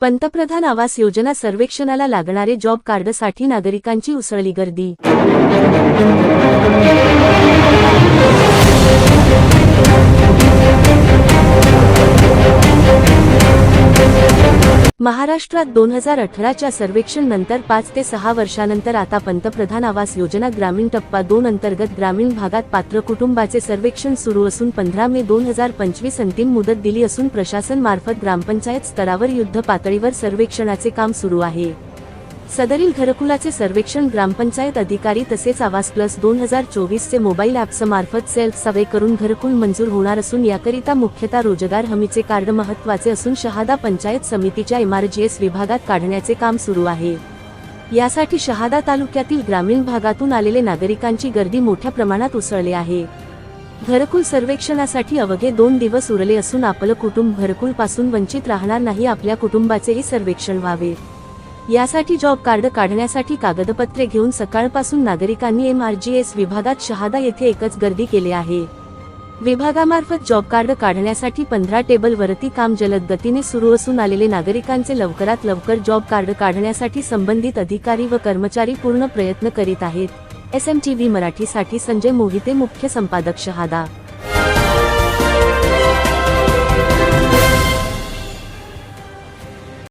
पंतप्रधान आवास योजना सर्वेक्षणाला लागणारे जॉब कार्डसाठी नागरिकांची उसळली गर्दी महाराष्ट्रात दोन हजार अठराच्या सर्वेक्षण नंतर पाच ते सहा वर्षानंतर आता पंतप्रधान आवास योजना ग्रामीण टप्पा दोन अंतर्गत ग्रामीण भागात पात्र कुटुंबाचे सर्वेक्षण सुरू असून पंधरा मे दोन हजार पंचवीस अंतिम मुदत दिली असून प्रशासन मार्फत ग्रामपंचायत स्तरावर युद्ध पातळीवर सर्वेक्षणाचे काम सुरू आहे. सदरील घरकुलाचे सर्वेक्षण ग्रामपंचायत अधिकारी तसेच आवास प्लस दोन हजार चोवीसचे मोबाईल ॲप्समार्फत सेल्फ सवे करून घरकुल मंजूर होणार असून याकरिता मुख्यतः रोजगार हमीचे कार्ड महत्त्वाचे असून शहादा पंचायत समितीच्या एमआरजीएस विभागात काढण्याचे काम सुरू आहे. यासाठी शहादा तालुक्यातील ग्रामीण भागातून आलेले नागरिकांची गर्दी मोठ्या प्रमाणात उसळली आहे. घरकुल सर्वेक्षणासाठी अवघे दोन दिवस उरले असून आपलं कुटुंब घरकुलपासून वंचित राहणार नाही आपल्या कुटुंबाचेही सर्वेक्षण व्हावे. यासाठी जॉब कार्ड काढण्यासाठी कागदपत्रे घेऊन सकाळपासून नागरिकांनी एमआरजीएस विभागात शहादा येथे एकच गर्दी केली आहे. विभागामार्फत जॉब कार्ड काढण्यासाठी पंधरा टेबल वरती काम जलद गतीने सुरू असून आलेले नागरिकांचे लवकरात लवकर जॉब कार्ड काढण्यासाठी संबंधित अधिकारी व कर्मचारी पूर्ण प्रयत्न करीत आहेत. एस एम टी व्ही मराठीसाठी संजय मोहिते मुख्य संपादक शहादा.